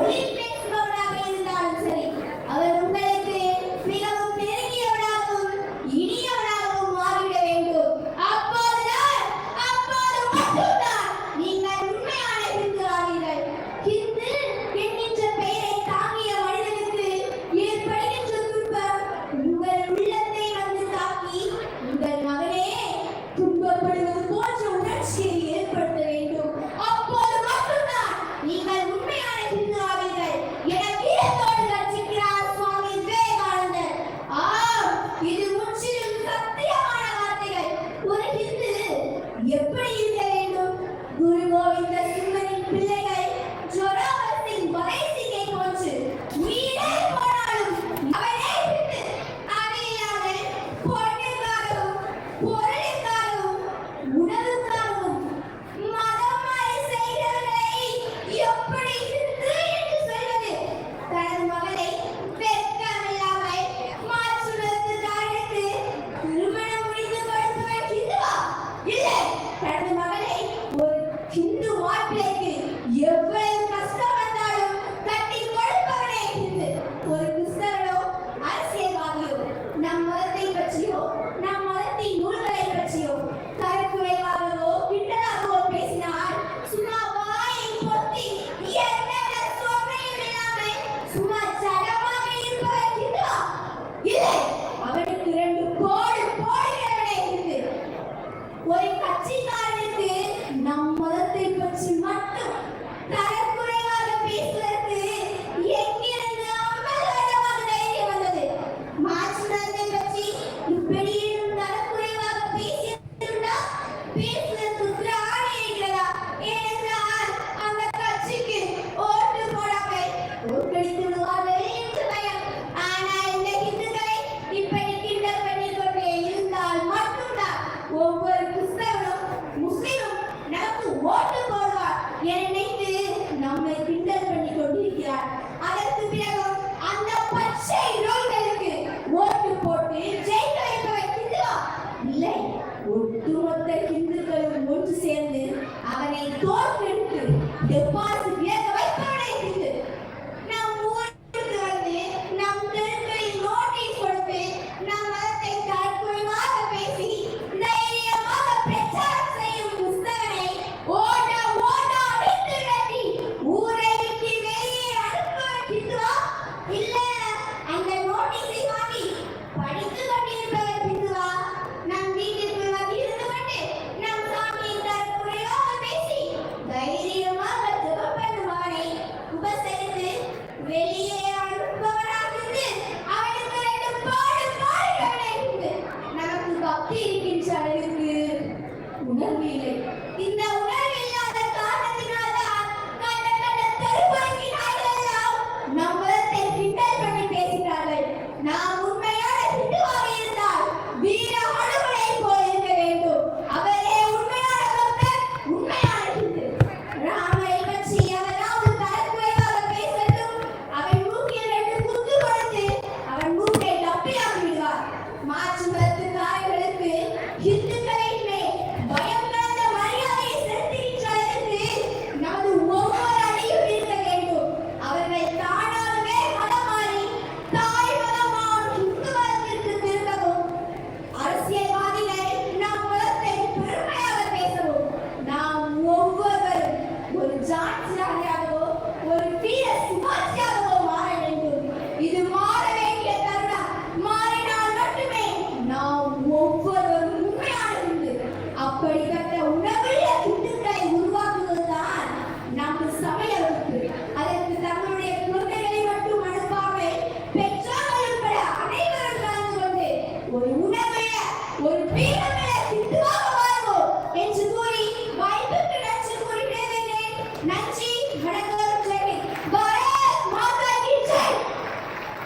Holy ஓட்டு போடுவார் என்னை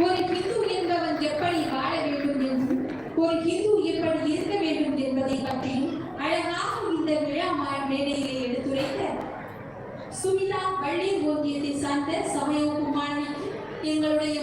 ஒரு ஹிந்து என்பவன் எப்படி வாழ வேண்டும் என்றும் ஒரு ஹிந்து எப்படி இருக்க வேண்டும் என்பதை பற்றியும் அழகாக இந்த விழா மேடையிலே எடுத்துரைத்த சுமிதா பள்ளி ஓந்தியத்தை சார்ந்த சமயவகுப்பு மாணவி எங்களுடைய